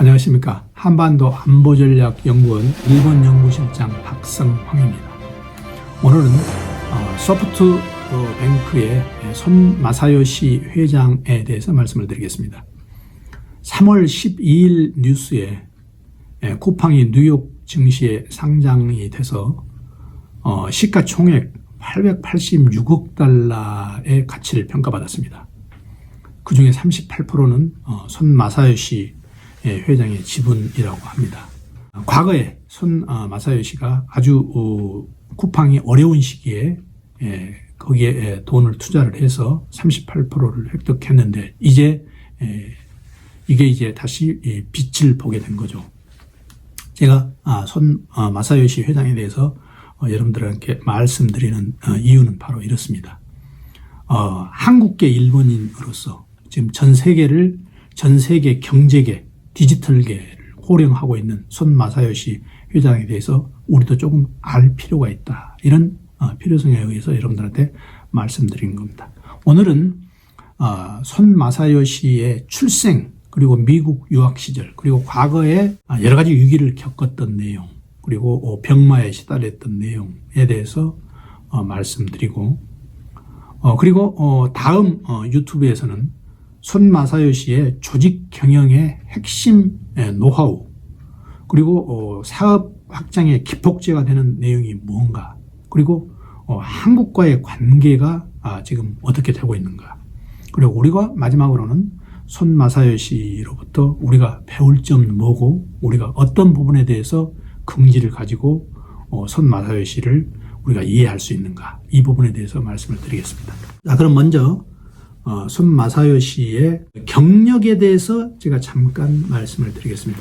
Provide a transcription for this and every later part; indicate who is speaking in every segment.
Speaker 1: 안녕하십니까. 한반도 안보전략 연구원 일본 연구실장 박성황입니다. 오늘은 어, 소프트 어, 뱅크의 손 마사요시 회장에 대해서 말씀을 드리겠습니다. 3월 12일 뉴스에 예, 쿠팡이 뉴욕 증시에 상장이 돼서 어, 시가총액 886억 달러의 가치를 평가받았습니다. 그 중에 38%는 어, 손 마사요시 예, 회장의 지분이라고 합니다. 과거에 손 어, 마사요시가 아주 어, 쿠팡이 어려운 시기에 예, 거기에 예, 돈을 투자를 해서 38%를 획득했는데 이제 예, 이게 이제 다시 이 빛을 보게 된 거죠. 제가 아, 손 어, 마사요시 회장에 대해서 어, 여러분들에게 말씀드리는 어, 이유는 바로 이렇습니다. 어, 한국계 일본인으로서 지금 전 세계를 전 세계 경제계 디지털계를 호령하고 있는 손 마사요시 회장에 대해서 우리도 조금 알 필요가 있다. 이런 어, 필요성에 의해서 여러분들한테 말씀드린 겁니다. 오늘은 어, 손 마사요시의 출생 그리고 미국 유학 시절 그리고 과거에 아, 여러 가지 위기를 겪었던 내용 그리고 어, 병마에 시달렸던 내용에 대해서 어, 말씀드리고 어, 그리고 어, 다음 어, 유튜브에서는 손 마사요시의 조직 경영의 핵심 예, 노하우 그리고 어, 사업 확장의 기폭제가 되는 내용이 무언가 그리고 어, 한국과의 관계가 아, 지금 어떻게 되고 있는가 그리고 우리가 마지막으로는 손 마사요시로부터 우리가 배울 점은 뭐고 우리가 어떤 부분에 대해서 긍지를 가지고 어, 손 마사요시를 우리가 이해할 수 있는가 이 부분에 대해서 말씀을 드리겠습니다. 자 그럼 먼저 어, 손 마사요 시의 경력에 대해서 제가 잠깐 말씀을 드리겠습니다.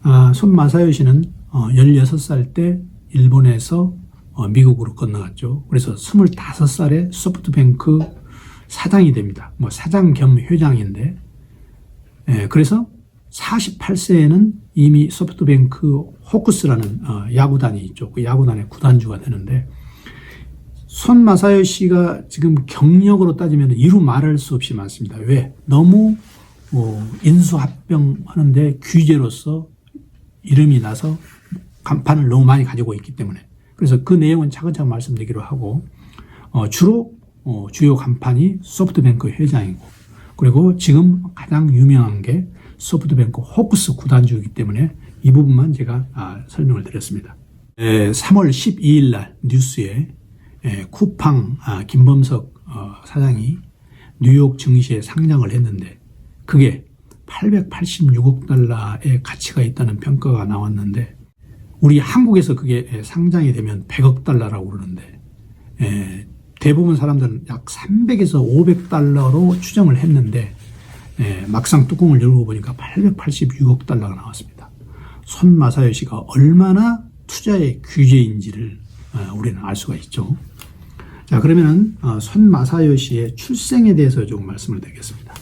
Speaker 1: 아, 손 마사요 시는 어, 16살 때 일본에서 어, 미국으로 건너갔죠. 그래서 25살에 소프트뱅크 사장이 됩니다. 뭐 사장 겸 회장인데, 예, 그래서 48세에는 이미 소프트뱅크 호쿠스라는 어, 야구단이 있죠. 그 야구단의 구단주가 되는데, 손 마사요시가 지금 경력으로 따지면 이루 말할 수 없이 많습니다. 왜? 너무 어, 인수합병하는데 규제로서 이름이 나서 간판을 너무 많이 가지고 있기 때문에 그래서 그 내용은 차근차근 말씀드리기로 하고 어, 주로 어, 주요 간판이 소프트뱅크 회장이고 그리고 지금 가장 유명한 게 소프트뱅크 호크스 구단주이기 때문에 이 부분만 제가 아, 설명을 드렸습니다. 에, 3월 12일 날 뉴스에 에, 쿠팡 아, 김범석 어, 사장이 뉴욕 증시에 상장을 했는데 그게 886억 달러의 가치가 있다는 평가가 나왔는데 우리 한국에서 그게 상장이 되면 100억 달러라고 그러는데 에, 대부분 사람들은 약 300에서 500달러로 추정을 했는데 에, 막상 뚜껑을 열고 보니까 886억 달러가 나왔습니다. 손 마사요시가 얼마나 투자의 규제인지를 어, 우리는 알 수가 있죠. 자 그러면은 어, 손 마사요시의 출생에 대해서 조금 말씀을 드리겠습니다.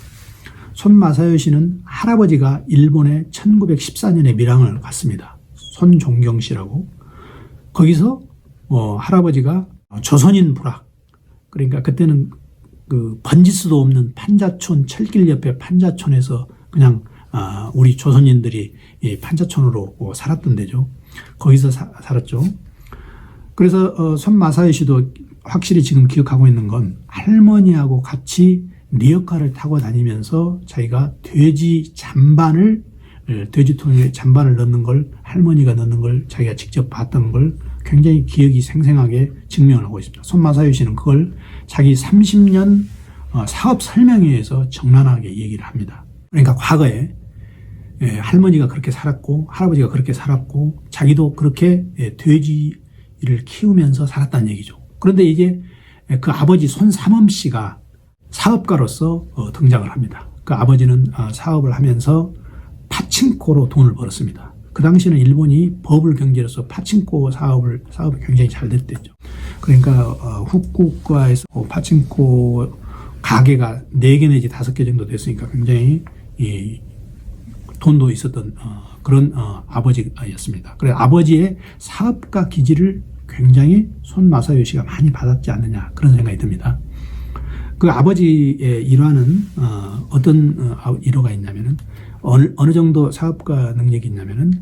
Speaker 1: 손 마사요시는 할아버지가 일본에 1914년에 밀항을 갔습니다. 손종경 씨라고 거기서 어, 할아버지가 조선인 부락 그러니까 그때는 그 번지수도 없는 판자촌 철길 옆에 판자촌에서 그냥 아, 우리 조선인들이 이 판자촌으로 어, 살았던 데죠. 거기서 사, 살았죠. 그래서 어, 손 마사요 씨도 확실히 지금 기억하고 있는 건 할머니하고 같이 리어카를 타고 다니면서 자기가 돼지 잔반을 예, 돼지통에 잔반을 넣는 걸 할머니가 넣는 걸 자기가 직접 봤던 걸 굉장히 기억이 생생하게 증명을 하고 있습니다. 손마사유 씨는 그걸 자기 30년 어, 사업 설명회에서 정난하게 얘기를 합니다. 그러니까 과거에 예, 할머니가 그렇게 살았고 할아버지가 그렇게 살았고 자기도 그렇게 예, 돼지를 키우면서 살았다는 얘기죠. 그런데 이제 그 아버지 손삼엄 씨가 사업가로서 어, 등장을 합니다. 그 아버지는 어, 사업을 하면서 파친코로 돈을 벌었습니다. 그 당시는 일본이 버블 경제로서 파친코 사업을 사업이 굉장히 잘 됐댔죠. 그러니까 어, 후쿠오카에서 어, 파친코 가게가 4개 내지 5개 정도 됐으니까 굉장히 이 돈도 있었던 어, 그런 어, 아버지였습니다. 그래서 아버지의 사업가 기질을 굉장히 손 마사요시가 많이 받았지 않느냐 그런 생각이 듭니다. 그 아버지의 일화는 어, 어떤 어, 일화가 있냐면은 어느, 어느 정도 사업가 능력이 있냐면은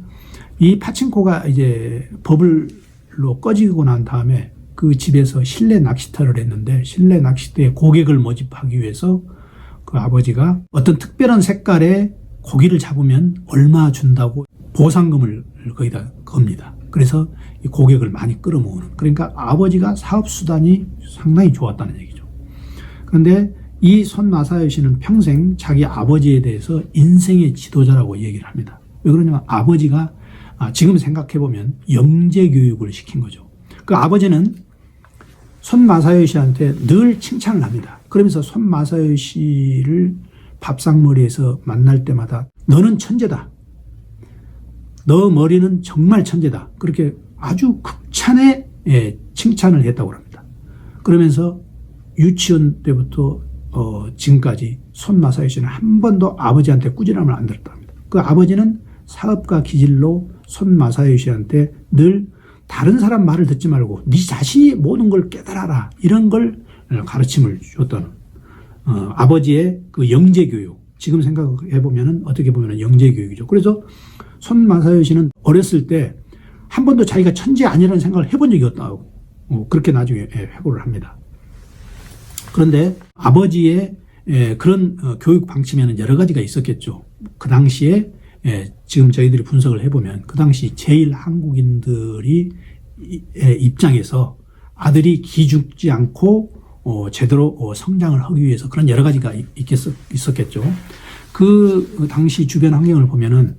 Speaker 1: 이 파친코가 이제 버블로 꺼지고 난 다음에 그 집에서 실내 낚시터를 했는데 실내 낚시터에 고객을 모집하기 위해서 그 아버지가 어떤 특별한 색깔의 고기를 잡으면 얼마 준다고 보상금을 거기다 겁니다. 그래서 이 고객을 많이 끌어모으는. 그러니까 아버지가 사업 수단이 상당히 좋았다는 얘기죠. 그런데 이 손마사요 씨는 평생 자기 아버지에 대해서 인생의 지도자라고 얘기를 합니다. 왜 그러냐면 아버지가 아, 지금 생각해 보면 영재 교육을 시킨 거죠. 그 아버지는 손마사요 씨한테 늘 칭찬을 합니다. 그러면서 손마사요 씨를 밥상머리에서 만날 때마다 너는 천재다. 너 머리는 정말 천재다. 그렇게 아주 극찬의 예, 칭찬을 했다고 합니다. 그러면서 유치원 때부터 어, 지금까지 손마사요 씨는 한 번도 아버지한테 꾸지람을 안 들었다 합니다. 그 아버지는 사업가 기질로 손마사요 씨한테 늘 다른 사람 말을 듣지 말고 네 자신이 모든 걸 깨달아라 이런 걸 가르침을 줬던 어, 아버지의 그 영재 교육 지금 생각해 보면은 어떻게 보면은 영재 교육이죠. 그래서 손마사요 씨는 어렸을 때 한 번도 자기가 천재 아니라는 생각을 해본 적이 없다고 어, 그렇게 나중에 예, 회고를 합니다. 그런데 아버지의 예, 그런 어, 교육 방침에는 여러 가지가 있었겠죠. 그 당시에 예, 지금 저희들이 분석을 해보면 그 당시 제일 한국인들이 입장에서 아들이 기죽지 않고 어, 제대로 어, 성장을 하기 위해서 그런 여러 가지가 있겠, 있었겠죠. 그 당시 주변 환경을 보면은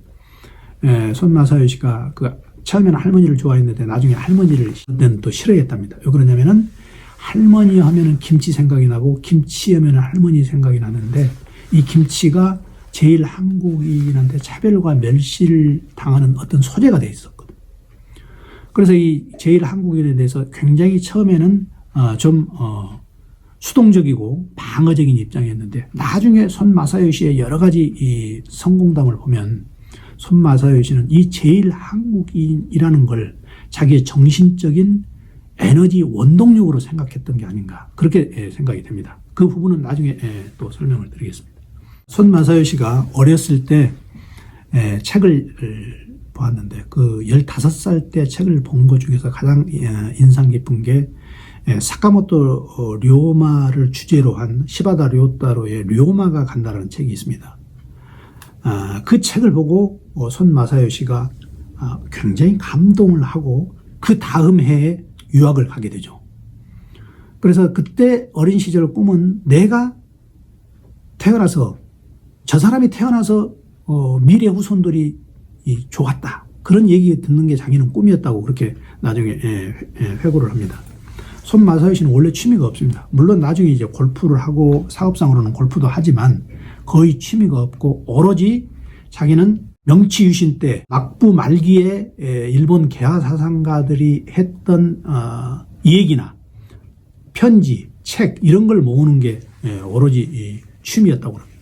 Speaker 1: 에, 손마사요 씨가 그 처음에는 할머니를 좋아했는데 나중에 할머니를 또 싫어했답니다. 왜 그러냐면은 할머니 하면은 김치 생각이 나고 김치 하면은 할머니 생각이 나는데 이 김치가 제일 한국인한테 차별과 멸시를 당하는 어떤 소재가 돼 있었거든. 그래서 이 제일 한국인에 대해서 굉장히 처음에는 어, 좀 어, 수동적이고 방어적인 입장이었는데 나중에 손마사요 씨의 여러 가지 이 성공담을 보면 손마사요 씨는 이 제일 한국인이라는 걸 자기의 정신적인 에너지 원동력으로 생각했던 게 아닌가 그렇게 예, 생각이 됩니다. 그 부분은 나중에 예, 또 설명을 드리겠습니다. 손마사요 씨가 어렸을 때 예, 책을 보았는데 그 15살 때 책을 본 것 중에서 가장 인상 깊은 게 사카모토 어, 료마를 주제로 한 시바다 료타로의 료마가 간다라는 책이 있습니다. 아, 그 책을 보고 어, 손 마사요 씨가 아, 굉장히 감동을 하고 그 다음 해에 유학을 가게 되죠. 그래서 그때 어린 시절 꿈은 내가 태어나서 저 사람이 태어나서 어, 미래 후손들이 좋았다. 그런 얘기 듣는 게 자기는 꿈이었다고 그렇게 나중에 예, 예, 회고를 합니다. 손 마사요 씨는 원래 취미가 없습니다. 물론 나중에 이제 골프를 하고 사업상으로는 골프도 하지만 거의 취미가 없고 오로지 자기는 명치 유신 때 막부 말기에 일본 개화 사상가들이 했던 어, 얘기나 편지, 책 이런 걸 모으는 게 오로지 취미였다고 합니다.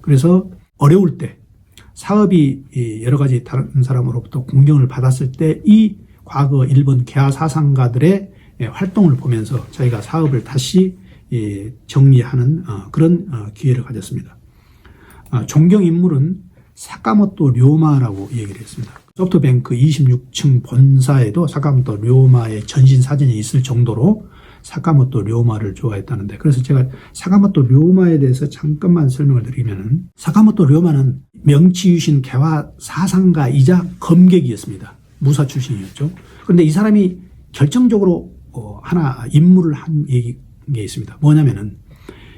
Speaker 1: 그래서 어려울 때 사업이 여러 가지 다른 사람으로부터 공경을 받았을 때 이 과거 일본 개화 사상가들의 활동을 보면서 저희가 사업을 다시 정리하는 어, 그런 어, 기회를 가졌습니다. 아, 존경 인물은 사카모토 료마라고 얘기를 했습니다. 소프트뱅크 26층 본사에도 사카모토 료마의 전신 사진이 있을 정도로 사카모토 료마를 좋아했다는데 그래서 제가 사카모토 료마에 대해서 잠깐만 설명을 드리면은 사카모토 료마는 명치유신 개화 사상가이자 검객이었습니다. 무사 출신이었죠. 그런데 이 사람이 결정적으로 어, 하나 임무를 한 게 있습니다. 뭐냐면은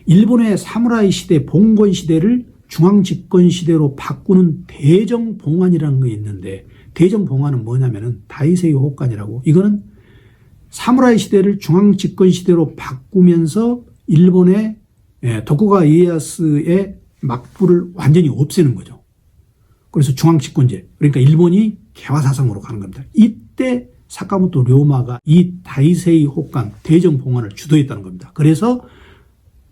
Speaker 1: 일본의 사무라이 시대, 봉건 시대를 중앙 집권 시대로 바꾸는 대정 봉안이라는 게 있는데 대정 봉안은 뭐냐면은 다이세이 호간이라고 이거는 사무라이 시대를 중앙 집권 시대로 바꾸면서 일본의 예, 도쿠가 이에야스의 막부를 완전히 없애는 거죠. 그래서 중앙 집권제 그러니까 일본이 개화 사상으로 가는 겁니다. 이때 사카모토 료마가 이 다이세이 호간 대정 봉안을 주도했다는 겁니다. 그래서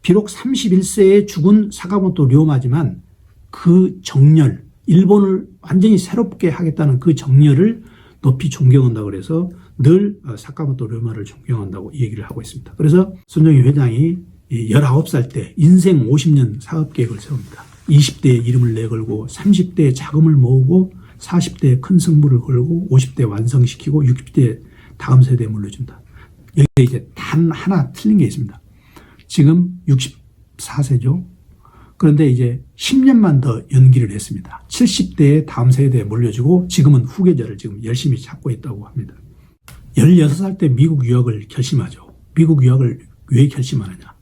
Speaker 1: 비록 31세에 죽은 사카모토 료마지만 그 정렬, 일본을 완전히 새롭게 하겠다는 그 정렬을 높이 존경한다고 그래서 늘 사카모토 료마를 존경한다고 얘기를 하고 있습니다. 그래서 손정희 회장이 19살 때 인생 50년 사업 계획을 세웁니다. 20대에 이름을 내걸고 30대에 자금을 모으고 40대에 큰 승부를 걸고 50대 완성시키고 60대 다음 세대에 물려준다. 여기 이제 단 하나 틀린 게 있습니다. 지금 64세죠. 그런데 이제 10년만 더 연기를 했습니다. 70대에 다음 세대에 물려주고 지금은 후계자를 지금 열심히 찾고 있다고 합니다. 16살 때 미국 유학을 결심하죠. 미국 유학을 왜 결심하느냐.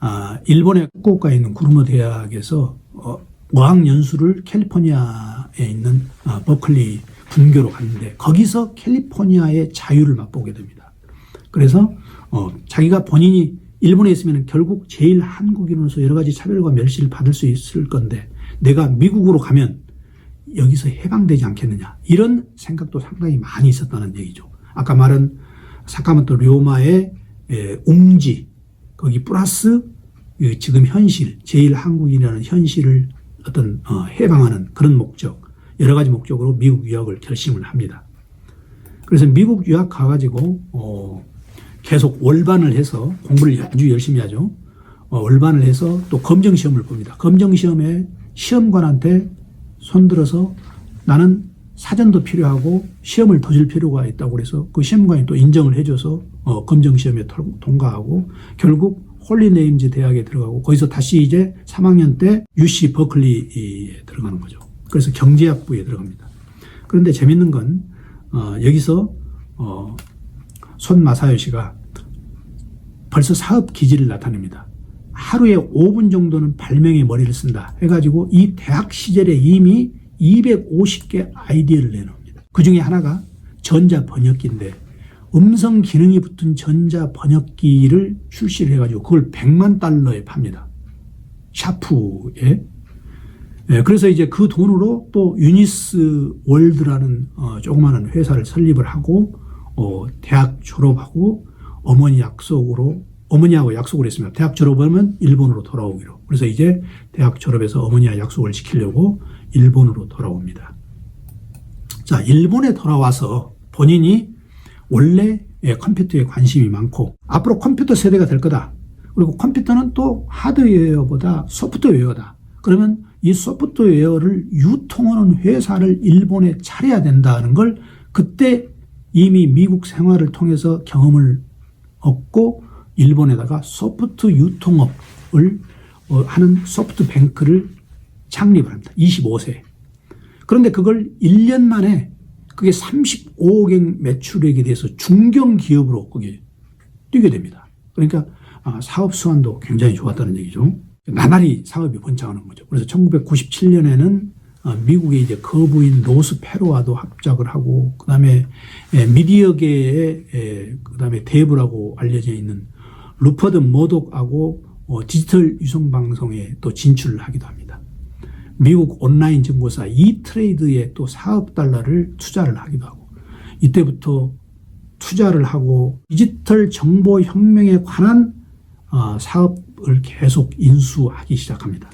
Speaker 1: 아, 일본의 후쿠오카에 있는 구르모 대학에서 어, 어학 연수를 캘리포니아에 있는 아, 버클리 분교로 갔는데 거기서 캘리포니아의 자유를 맛보게 됩니다. 그래서 어, 자기가 본인이 일본에 있으면 결국 제일 한국인으로서 여러 가지 차별과 멸시를 받을 수 있을 건데 내가 미국으로 가면 여기서 해방되지 않겠느냐 이런 생각도 상당히 많이 있었다는 얘기죠. 아까 말한 사카모토 료마의 에, 웅지 거기 플러스 이 지금 현실 제일 한국인이라는 현실을 어떤 어, 해방하는 그런 목적 여러 가지 목적으로 미국 유학을 결심을 합니다. 그래서 미국 유학 가가지고 어, 계속 월반을 해서 공부를 아주 열심히 하죠. 어, 월반을 해서 또 검정 시험을 봅니다. 검정 시험에 시험관한테 손들어서 나는 사전도 필요하고 시험을 더줄 필요가 있다고 그래서 그 시험관이 또 인정을 해줘서 어, 검정 시험에 통- 통과하고 결국 홀리네임즈 대학에 들어가고 거기서 다시 이제 3학년 때 UC 버클리에 들어가는 거죠. 그래서 경제학부에 들어갑니다. 그런데 재밌는 건 어, 여기서 어, 손 마사요시가 벌써 사업 기지를 나타냅니다. 하루에 5분 정도는 발명의 머리를 쓴다 해가지고 이 대학 시절에 이미 250개 아이디어를 내놓습니다. 그 중에 하나가 전자 번역기인데 음성 기능이 붙은 전자 번역기를 출시를 해가지고 그걸 100만 달러에 팝니다. 샤프에. 예, 그래서 이제 그 돈으로 또 유니스 월드라는 어, 조그마한 회사를 설립을 하고 어, 대학 졸업하고 어머니 약속으로 어머니하고 약속을 했습니다. 대학 졸업하면 일본으로 돌아오기로. 그래서 이제 대학 졸업해서 어머니와 약속을 지키려고 일본으로 돌아옵니다. 자, 일본에 돌아와서 본인이 원래 예, 컴퓨터에 관심이 많고 앞으로 컴퓨터 세대가 될 거다. 그리고 컴퓨터는 또 하드웨어보다 소프트웨어다. 그러면 이 소프트웨어를 유통하는 회사를 일본에 차려야 된다는 걸 그때 이미 미국 생활을 통해서 경험을 얻고 일본에다가 소프트 유통업을 어, 하는 소프트 뱅크를 창립을 합니다. 25세. 그런데 그걸 1년 만에 그게 35억엔 매출액에 대해서 중견 기업으로 거기에 뛰게 됩니다. 그러니까 아, 사업 수완도 굉장히 좋았다는 얘기죠. 나날이 사업이 번창하는 거죠. 그래서 1997년에는 어, 미국의 이제 거부인 로스 페로와도 합작을 하고 그다음에 에, 미디어계의 에, 그다음에 대부라고 알려져 있는 루퍼드 머독하고 어, 디지털 유성 방송에 또 진출을 하기도 합니다. 미국 온라인 정보사 이트레이드에 또 사업 달러를 투자를 하기도 하고 이때부터 투자를 하고 디지털 정보 혁명에 관한 어, 사업을 계속 인수하기 시작합니다.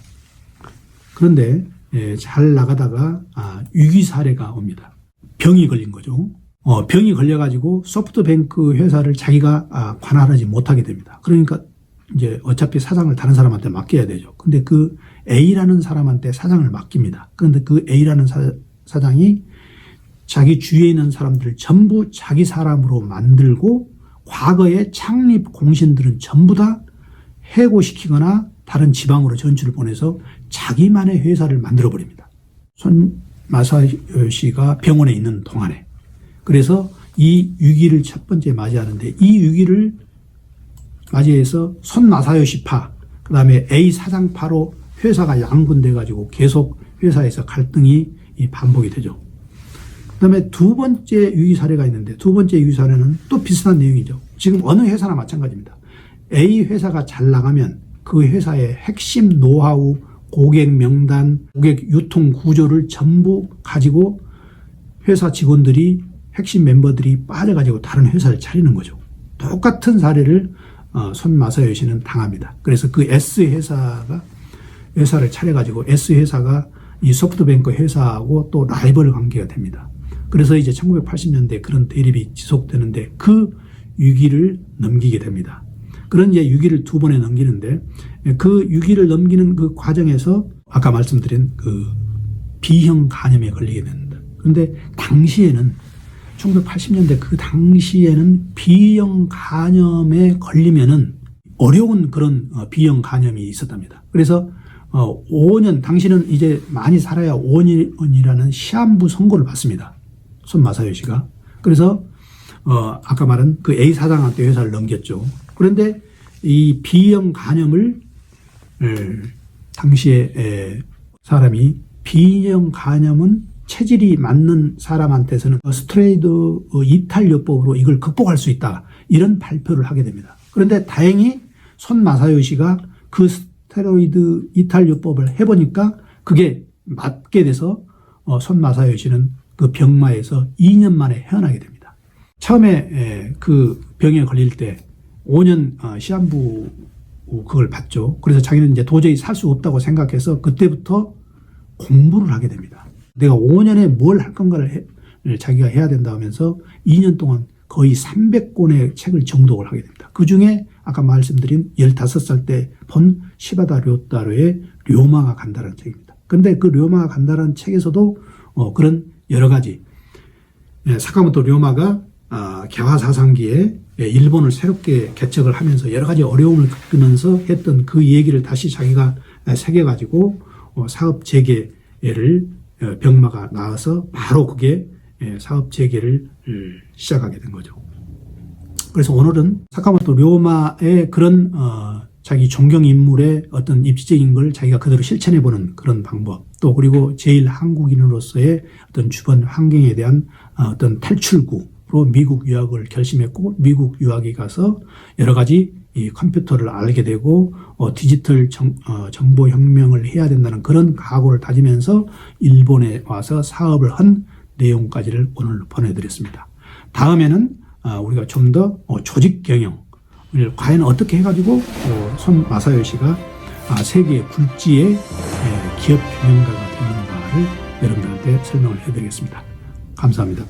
Speaker 1: 그런데 예, 잘 나가다가 아, 위기 사례가 옵니다. 병이 걸린 거죠. 어, 병이 걸려가지고 소프트뱅크 회사를 자기가 아, 관할하지 못하게 됩니다. 그러니까 이제 어차피 사장을 다른 사람한테 맡겨야 되죠. 근데 그 A라는 사람한테 사장을 맡깁니다. 그런데 그 A라는 사, 사장이 자기 주위에 있는 사람들을 전부 자기 사람으로 만들고 과거의 창립 공신들은 전부 다 해고시키거나 다른 지방으로 전출을 보내서 자기만의 회사를 만들어 버립니다. 손 마사요시가 병원에 있는 동안에. 그래서 이 위기를 첫 번째 맞이하는데 이 위기를 맞이해서 손 마사요시파, 그 다음에 A 사장파로 회사가 양분돼 가지고 계속 회사에서 갈등이 이 반복이 되죠. 그 다음에 두 번째 유기 사례가 있는데 두 번째 유기 사례는 또 비슷한 내용이죠. 지금 어느 회사나 마찬가지입니다. A 회사가 잘 나가면 그 회사의 핵심 노하우, 고객 명단, 고객 유통 구조를 전부 가지고 회사 직원들이 핵심 멤버들이 빠져가지고 다른 회사를 차리는 거죠. 똑같은 사례를 어, 손 마사요 씨는 당합니다. 그래서 그 S 회사가 회사를 차려가지고 S 회사가 이 소프트뱅크 회사하고 또 라이벌 관계가 됩니다. 그래서 이제 1980년대 그런 대립이 지속되는데 그 위기를 넘기게 됩니다. 그런 이제 위기를 두 번에 넘기는데 그 위기를 넘기는 그 과정에서 아까 말씀드린 그 B형 간염에 걸리게 됩니다. 그런데 당시에는 1980년대 그 당시에는 B형 간염에 걸리면은 어려운 그런 어, B형 간염이 있었답니다. 그래서 어 5년 당시는 이제 많이 살아야 5년이라는 시한부 선고를 받습니다. 손 마사요 씨가. 그래서 어 아까 말한 그 A 사장한테 회사를 넘겼죠. 그런데 이 B형 간염을 에, 당시에 에, 사람이 B형 간염은 체질이 맞는 사람한테서는 스트레이드 어, 이탈요법으로 이걸 극복할 수 있다. 이런 발표를 하게 됩니다. 그런데 다행히 손 마사요 씨가 그 스테로이드 이탈요법을 해보니까 그게 맞게 돼서 어, 손 마사요 씨는 그 병마에서 2년 만에 헤어나게 됩니다. 처음에 에, 그 병에 걸릴 때 5년 어, 시한부 그걸 받죠. 그래서 자기는 이제 도저히 살 수 없다고 생각해서 그때부터 공부를 하게 됩니다. 내가 5년에 뭘 할 건가를 해- 자기가 해야 된다 하면서 2년 동안 거의 300권의 책을 정독을 하게 됩니다. 그 중에 아까 말씀드린 15살 때 본 시바다 료타로의 료마가 간다는 책입니다. 근데 그 료마가 간다는 책에서도 어, 그런 여러 가지 예, 사카모토 료마가 아, 개화 사상기에 예, 일본을 새롭게 개척을 하면서 여러 가지 어려움을 겪으면서 했던 그 얘기를 다시 자기가 예, 새겨 가지고 어, 사업 재개를 어, 병마가 나와서 바로 그게 예, 사업 재개를 을 시작하게 된 거죠. 그래서 오늘은 사카모토 료마의 그런 어, 자기 존경 인물의 어떤 입지적인 걸 자기가 그대로 실천해 보는 그런 방법 또 그리고 제일 한국인으로서의 어떤 주변 환경에 대한 어, 어떤 탈출구 로 미국 유학을 결심했고 미국 유학에 가서 여러 가지 이 컴퓨터를 알게 되고 어, 디지털 정, 어, 정보 혁명을 해야 된다는 그런 각오를 다지면서 일본에 와서 사업을 한 내용까지를 오늘 보내드렸습니다. 다음에는 아, 우리가 좀더 조직 경영을 과연 어떻게 해가지고 어, 손 마사요 씨가 아, 세계 굴지의 에, 기업 경영가가 되는가를 여러분들한테 설명을 해드리겠습니다. 감사합니다.